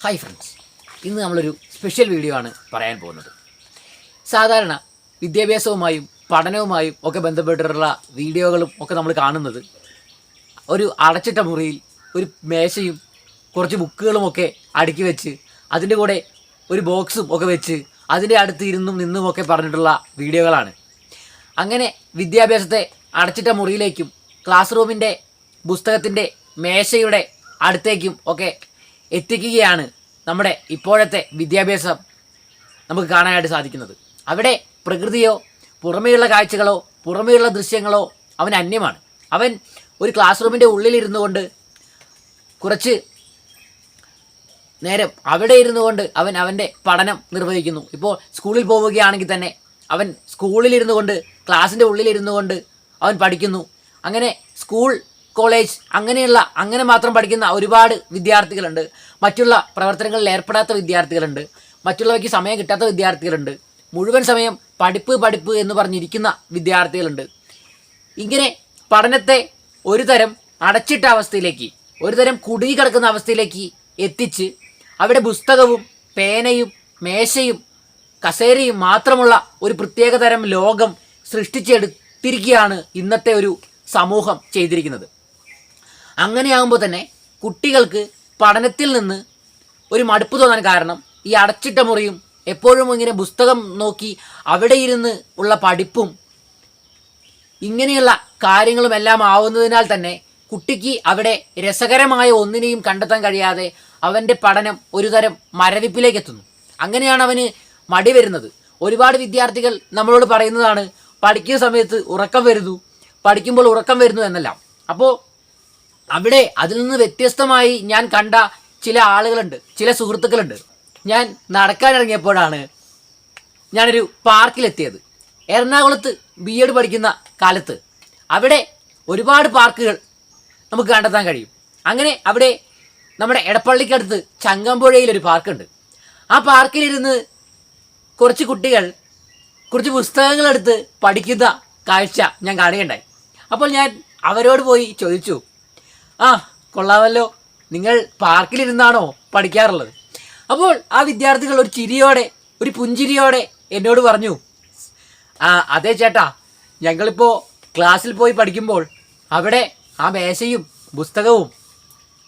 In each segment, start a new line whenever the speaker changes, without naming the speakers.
Hi friends ഇന്ന് നമ്മളൊരു special video ആണ് പറയാൻ പോകുന്നത്. സാധാരണ വിദ്യാഭ്യാസവുമായും പഠനവുമായും ഒക്കെ ബന്ധപ്പെട്ടിട്ടുള്ള വീഡിയോകളും ഒക്കെ നമ്മൾ കാണുന്നത് ഒരു അടച്ചിട്ട മുറിയിൽ ഒരു മേശയും കുറച്ച് ബുക്കുകളും ഒക്കെ അടുക്കി വെച്ച് അതിന്റെ കൂടെ ഒരു ബോക്സും ഒക്കെ വെച്ച് അതിന്റെ അടുത്ത് ഇരുന്നും നിന്നും ഒക്കെ പറഞ്ഞിട്ടുള്ള വീഡിയോകളാണ്. അങ്ങനെ വിദ്യാഭ്യാസത്തെ അടച്ചിട്ട മുറിയിലേക്കും ക്ലാസ് റൂമിന്റെ പുസ്തകത്തിന്റെ മേശയുടെ അടുത്തേക്കും ഒക്കെ എത്തിക്കുകയാണ് നമ്മുടെ ഇപ്പോഴത്തെ വിദ്യാഭ്യാസം നമുക്ക് കാണാനായിട്ട് സാധിക്കുന്നത്. അവിടെ പ്രകൃതിയോ പുറമേയുള്ള കാഴ്ചകളോ പുറമേയുള്ള ദൃശ്യങ്ങളോ അവൻ അന്യമാണ്. അവൻ ഒരു ക്ലാസ് റൂമിന്റെ ഉള്ളിലിരുന്നു കൊണ്ട് കുറച്ച് നേരം അവിടെ ഇരുന്നു കൊണ്ട് അവൻ അവന്റെ പഠനം നിർവഹിക്കുന്നു. ഇപ്പോൾ സ്കൂളിൽ പോവുകയാണെങ്കിൽ തന്നെ അവൻ സ്കൂളിലിരുന്നു കൊണ്ട് ക്ലാസ്സിന്റെ ഉള്ളിലിരുന്നു കൊണ്ട് അവൻ പഠിക്കുന്നു. അങ്ങനെ സ്കൂൾ കോളേജ് അങ്ങനെയുള്ള അങ്ങനെ മാത്രം പഠിക്കുന്ന ഒരുപാട് വിദ്യാർത്ഥികളുണ്ട്. മറ്റുള്ള പ്രവർത്തനങ്ങളിൽ ഏർപ്പെടാത്ത വിദ്യാർത്ഥികളുണ്ട്. മറ്റുള്ളവയ്ക്ക് സമയം കിട്ടാത്ത വിദ്യാർത്ഥികളുണ്ട്. മുഴുവൻ സമയം പഠിപ്പ് പഠിപ്പ് എന്ന് പറഞ്ഞിരിക്കുന്ന വിദ്യാർത്ഥികളുണ്ട്. ഇങ്ങനെ പഠനത്തെ ഒരു തരം അടച്ചിട്ട അവസ്ഥയിലേക്ക് ഒരു തരം കുടുങ്ങി കിടക്കുന്ന അവസ്ഥയിലേക്ക് എത്തിച്ച് അവിടെ പുസ്തകവും പേനയും മേശയും കസേരയും മാത്രമുള്ള ഒരു പ്രത്യേക തരം ലോകം സൃഷ്ടിച്ചെടുത്തിരിക്കുകയാണ് ഇന്നത്തെ ഒരു സമൂഹം ചെയ്തിരിക്കുന്നത്. അങ്ങനെയാകുമ്പോൾ തന്നെ കുട്ടികൾക്ക് പഠനത്തിൽ നിന്ന് ഒരു മടുപ്പ് തോന്നാൻ കാരണം ഈ അടച്ചിട്ട മുറിയും എപ്പോഴും ഇങ്ങനെ പുസ്തകം നോക്കി അവിടെ ഇരുന്ന് ഉള്ള പഠിപ്പും ഇങ്ങനെയുള്ള കാര്യങ്ങളും എല്ലാം ആവുന്നതിനാൽ തന്നെ കുട്ടിക്ക് അവിടെ രസകരമായ ഒന്നിനെയും കണ്ടെത്താൻ കഴിയാതെ അവന്റെ പഠനം ഒരുതരം മരവിപ്പിലേക്ക് എത്തുന്നു. അങ്ങനെയാണ് അവന് മടി വരുന്നത്. ഒരുപാട് വിദ്യാർത്ഥികൾ നമ്മളോട് പറയുന്നതാണ് പഠിക്കുന്ന സമയത്ത് ഉറക്കം വരുന്നു പഠിക്കുമ്പോൾ ഉറക്കം വരുന്നു എന്നെല്ലാം. അപ്പോൾ അവിടെ അതിൽ നിന്ന് വ്യത്യസ്തമായി ഞാൻ കണ്ട ചില ആളുകളുണ്ട് ചില സുഹൃത്തുക്കളുണ്ട്. ഞാൻ നടക്കാനിറങ്ങിയപ്പോഴാണ് ഞാനൊരു പാർക്കിലെത്തിയത്. എറണാകുളത്ത് ബി എഡ് പഠിക്കുന്ന കാലത്ത്. അവിടെ ഒരുപാട് പാർക്കുകൾ നമുക്ക് കണ്ടെത്താൻ കഴിയും. അങ്ങനെ അവിടെ നമ്മുടെ എടപ്പള്ളിക്കടുത്ത് ചങ്ങമ്പുഴയിലൊരു പാർക്കുണ്ട്. ആ പാർക്കിലിരുന്ന് കുറച്ച് കുട്ടികൾ കുറച്ച് പുസ്തകങ്ങളെടുത്ത് പഠിക്കുന്ന കാഴ്ച ഞാൻ കാണുകയുണ്ടായി. അപ്പോൾ ഞാൻ അവരോട് പോയി ചോദിച്ചു ആ കൊള്ളാമല്ലോ. നിങ്ങൾ പാർക്കിലിരുന്നാണോ പഠിക്കാറുള്ളത്? അപ്പോൾ ആ വിദ്യാർത്ഥികൾ ഒരു ചിരിയോടെ ഒരു പുഞ്ചിരിയോടെ എന്നോട് പറഞ്ഞു ആ അതെ ചേട്ടാ ഞങ്ങളിപ്പോൾ ക്ലാസ്സിൽ പോയി പഠിക്കുമ്പോൾ അവിടെ ആ മേശയും പുസ്തകവും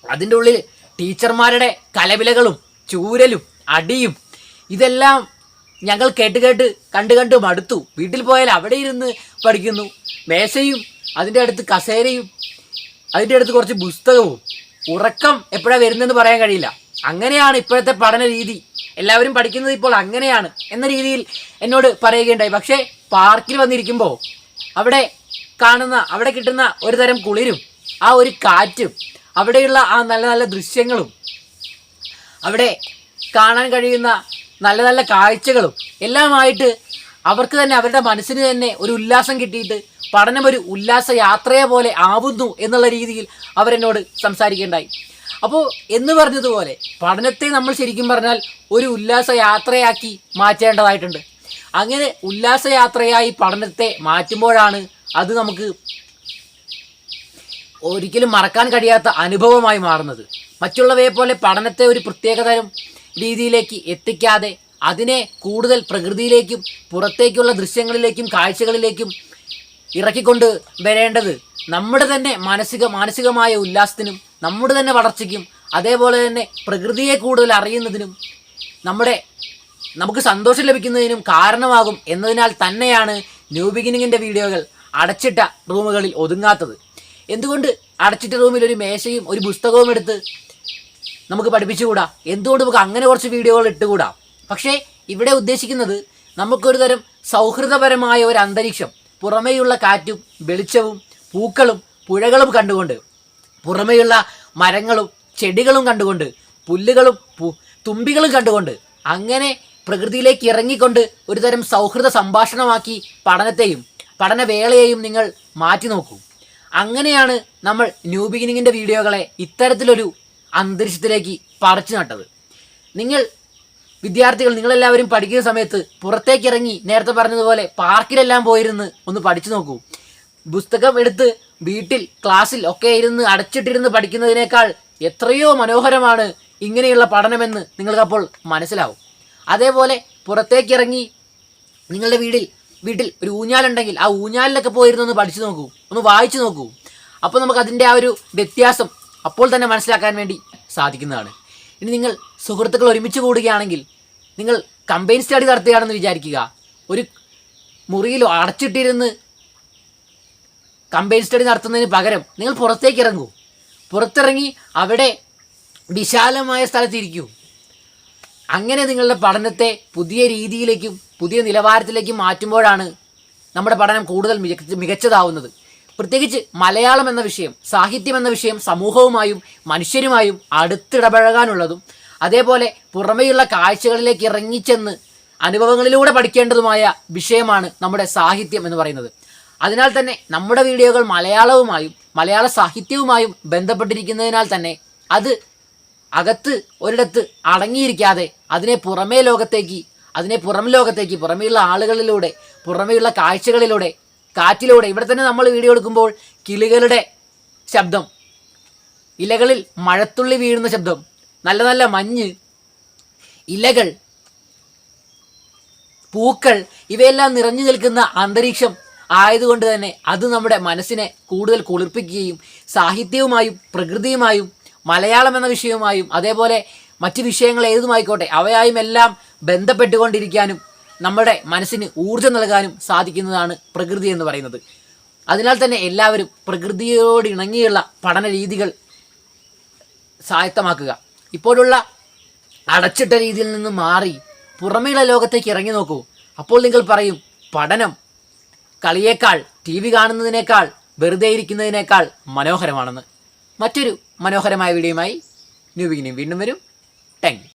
അതിന്റെ ഉള്ളിൽ ടീച്ചർമാരുടെ കലവിലകളും ചൂരലും അടിയും ഇതെല്ലാം ഞങ്ങൾ കേട്ട് കേട്ട് കണ്ട് കണ്ട് മടുത്തു. വീട്ടിൽ പോയാൽ അവിടെ ഇരുന്ന് പഠിക്കുന്നു. മേശയും അതിന്റെ അടുത്ത് കസേരയും അതിന്റെ അടുത്ത് കുറച്ച് പുസ്തകവും. ഉറക്കം എപ്പോഴാണ് വരുന്നതെന്ന് പറയാൻ കഴിയില്ല. അങ്ങനെയാണ് ഇപ്പോഴത്തെ പഠന രീതി. എല്ലാവരും പഠിക്കുന്നത് ഇപ്പോൾ അങ്ങനെയാണ് എന്ന രീതിയിൽ എന്നോട് പറയുകയുണ്ടായി. പക്ഷേ പാർക്കിൽ വന്നിരിക്കുമ്പോൾ അവിടെ കാണുന്ന അവിടെ കിട്ടുന്ന ഒരു തരം കുളിരും ആ ഒരു കാറ്റും അവിടെയുള്ള ആ നല്ല നല്ല ദൃശ്യങ്ങളും അവിടെ കാണാൻ കഴിയുന്ന നല്ല നല്ല കാഴ്ചകളും എല്ലാമായിട്ട് അവർക്ക് തന്നെ അവരുടെ മനസ്സിന് തന്നെ ഒരു ഉല്ലാസം കിട്ടിയിട്ട് പഠനം ഒരു ഉല്ലാസ യാത്രയെ പോലെ ആവുന്നു എന്നുള്ള രീതിയിൽ അവരെന്നോട് സംസാരിക്കേണ്ടായി. അപ്പോൾ എന്ന് പറഞ്ഞതുപോലെ പഠനത്തെ നമ്മൾ ശരിക്കും പറഞ്ഞാൽ ഒരു ഉല്ലാസ യാത്രയാക്കി മാറ്റേണ്ടതായിട്ടുണ്ട്. അങ്ങനെ ഉല്ലാസയാത്രയായി പഠനത്തെ മാറ്റുമ്പോഴാണ് അത് നമുക്ക് ഒരിക്കലും മറക്കാൻ കഴിയാത്ത അനുഭവമായി മാറുന്നത്. മറ്റുള്ളവയെ പോലെ പഠനത്തെ ഒരു പ്രത്യേകതരം രീതിയിലേക്ക് എത്തിക്കാതെ അതിനെ കൂടുതൽ പ്രകൃതിയിലേക്കും പുറത്തേക്കുള്ള ദൃശ്യങ്ങളിലേക്കും കാഴ്ചകളിലേക്കും ഇറക്കിക്കൊണ്ട് വരേണ്ടത് നമ്മുടെ തന്നെ മാനസിക മാനസികമായ ഉല്ലാസത്തിനും നമ്മുടെ തന്നെ വളർച്ചയ്ക്കും അതേപോലെ തന്നെ പ്രകൃതിയെ കൂടുതൽ അറിയുന്നതിനും നമ്മുടെ നമുക്ക് സന്തോഷം ലഭിക്കുന്നതിനും കാരണമാകും എന്നതിനാൽ തന്നെയാണ് ന്യൂ ബിഗിനിങ്ങിന്റെ വീഡിയോകൾ അടച്ചിട്ട റൂമുകളിൽ ഒതുങ്ങാത്തത്. എന്തുകൊണ്ട് അടച്ചിട്ട റൂമിൽ ഒരു മേശയും ഒരു പുസ്തകവും എടുത്ത് നമുക്ക് പഠിപ്പിച്ചുകൂടാ? എന്തുകൊണ്ട് നമുക്ക് അങ്ങനെ കുറച്ച് വീഡിയോകൾ ഇട്ടുകൂടാ? പക്ഷേ ഇവിടെ ഉദ്ദേശിക്കുന്നത് നമുക്കൊരു തരം സൗഹൃദപരമായ ഒരു അന്തരീക്ഷം പുറമേയുള്ള കാറ്റും വെളിച്ചവും പൂക്കളും പുഴകളും കണ്ടുകൊണ്ട് പുറമേയുള്ള മരങ്ങളും ചെടികളും കണ്ടുകൊണ്ട് പുല്ലുകളും തുമ്പികളും കണ്ടുകൊണ്ട് അങ്ങനെ പ്രകൃതിയിലേക്ക് ഇറങ്ങിക്കൊണ്ട് ഒരു തരം സൗഹൃദ സംഭാഷണമാക്കി പഠനത്തെയും പഠനവേളയെയും നിങ്ങൾ മാറ്റി നോക്കൂ. അങ്ങനെയാണ് നമ്മൾ ന്യൂ ബിഗിനിങ്ങിന്റെ വീഡിയോകളെ ഇത്തരത്തിലൊരു അന്തരീക്ഷത്തിലേക്ക് പറിച്ചു നട്ടത്. നിങ്ങൾ വിദ്യാർത്ഥികൾ നിങ്ങളെല്ലാവരും പഠിക്കുന്ന സമയത്ത് പുറത്തേക്ക് ഇറങ്ങി നേരത്തെ പറഞ്ഞതുപോലെ പാർക്കിലെല്ലാം പോയിരുന്ന് ഒന്ന് പഠിച്ചു നോക്കൂ. പുസ്തകം എടുത്ത് വീട്ടിൽ ക്ലാസ്സിൽ ഒക്കെ ഇരുന്ന് അടച്ചിട്ടിരുന്ന് പഠിക്കുന്നതിനേക്കാൾ എത്രയോ മനോഹരമാണ് ഇങ്ങനെയുള്ള പഠനമെന്ന് നിങ്ങൾക്കപ്പോൾ മനസ്സിലാവും. അതേപോലെ പുറത്തേക്കിറങ്ങി നിങ്ങളുടെ വീടിൽ വീട്ടിൽ ഒരു ഊഞ്ഞാലുണ്ടെങ്കിൽ ആ ഊഞ്ഞാലിലൊക്കെ പോയിരുന്നു ഒന്ന് പഠിച്ചു നോക്കൂ. ഒന്ന് വായിച്ചു നോക്കൂ. അപ്പോൾ നമുക്ക് അതിന്റെ ആ ഒരു വ്യത്യാസം അപ്പോൾ തന്നെ മനസ്സിലാക്കാൻ വേണ്ടി സാധിക്കുന്നതാണ്. ഇനി നിങ്ങൾ സുഹൃത്തുക്കൾ ഒരുമിച്ച് കൂടുകയാണെങ്കിൽ നിങ്ങൾ കമ്പൈൻ സ്റ്റഡി നടത്തുകയാണെന്ന് വിചാരിക്കുക. ഒരു മുറിയിൽ അടച്ചിട്ടിരുന്ന് കമ്പൈൻ സ്റ്റഡി നടത്തുന്നതിന് പകരം നിങ്ങൾ പുറത്തേക്ക് ഇറങ്ങൂ. പുറത്തിറങ്ങി അവിടെ വിശാലമായ സ്ഥലത്തിരിക്കൂ അങ്ങനെ നിങ്ങളുടെ പഠനത്തെ പുതിയ രീതിയിലേക്കും പുതിയ നിലവാരത്തിലേക്കും മാറ്റുമ്പോഴാണ് നമ്മുടെ പഠനം കൂടുതൽ മികച്ച മികച്ചതാവുന്നത്. പ്രത്യേകിച്ച് മലയാളം എന്ന വിഷയം സാഹിത്യം എന്ന വിഷയം സമൂഹവുമായും മനുഷ്യരുമായും അടുത്തിടപഴകാനുള്ളതും അതേപോലെ പുറമെയുള്ള കാഴ്ചകളിലേക്ക് ഇറങ്ങിച്ചെന്ന് അനുഭവങ്ങളിലൂടെ പഠിക്കേണ്ടതുമായ വിഷയമാണ് നമ്മുടെ സാഹിത്യം എന്ന് പറയുന്നത്. അതിനാൽ തന്നെ നമ്മുടെ വീഡിയോകൾ മലയാളവുമായും മലയാള സാഹിത്യവുമായും ബന്ധപ്പെട്ടിരിക്കുന്നതിനാൽ തന്നെ അത് അകത്ത് ഒരിടത്ത് അടങ്ങിയിരിക്കാതെ അതിനെ പുറമേ ലോകത്തേക്ക് അതിനെ പുറം ലോകത്തേക്ക് പുറമേയുള്ള ആളുകളിലൂടെ പുറമേയുള്ള കാഴ്ചകളിലൂടെ കാറ്റിലൂടെ. ഇവിടെ തന്നെ നമ്മൾ വീഡിയോ എടുക്കുമ്പോൾ കിളികളുടെ ശബ്ദം ഇലകളിൽ മഴത്തുള്ളി വീഴുന്ന ശബ്ദം നല്ല നല്ല മഞ്ഞ് ഇലകൾ പൂക്കൾ ഇവയെല്ലാം നിറഞ്ഞു നിൽക്കുന്ന അന്തരീക്ഷം ആയതുകൊണ്ട് തന്നെ അത് നമ്മുടെ മനസ്സിനെ കൂടുതൽ കുളിർപ്പിക്കുകയും സാഹിത്യവുമായും പ്രകൃതിയുമായും മലയാളം എന്ന വിഷയവുമായും അതേപോലെ മറ്റ് വിഷയങ്ങൾ ഏതുമായിക്കോട്ടെ അവയായും എല്ലാം ബന്ധപ്പെട്ടുകൊണ്ടിരിക്കാനും നമ്മുടെ മനസ്സിന് ഊർജം നൽകാനും സാധിക്കുന്നതാണ് പ്രകൃതി എന്ന് പറയുന്നത്. അതിനാൽ തന്നെ എല്ലാവരും പ്രകൃതിയോട് ഇണങ്ങിയുള്ള പഠന രീതികൾ സ്വായത്തമാക്കുക. ഇപ്പോഴുള്ള അടച്ചിട്ട രീതിയിൽ നിന്ന് മാറി പുറമേയുള്ള ലോകത്തേക്ക് ഇറങ്ങി നോക്കൂ. അപ്പോൾ നിങ്ങൾ പറയും പഠനം കളിയേക്കാൾ ടി വി കാണുന്നതിനേക്കാൾ വെറുതെ ഇരിക്കുന്നതിനേക്കാൾ മനോഹരമാണെന്ന്. മറ്റൊരു മനോഹരമായ വീഡിയോയുമായി ന്യൂ ബിഗിനിങ് വീണ്ടും വരും. താങ്ക്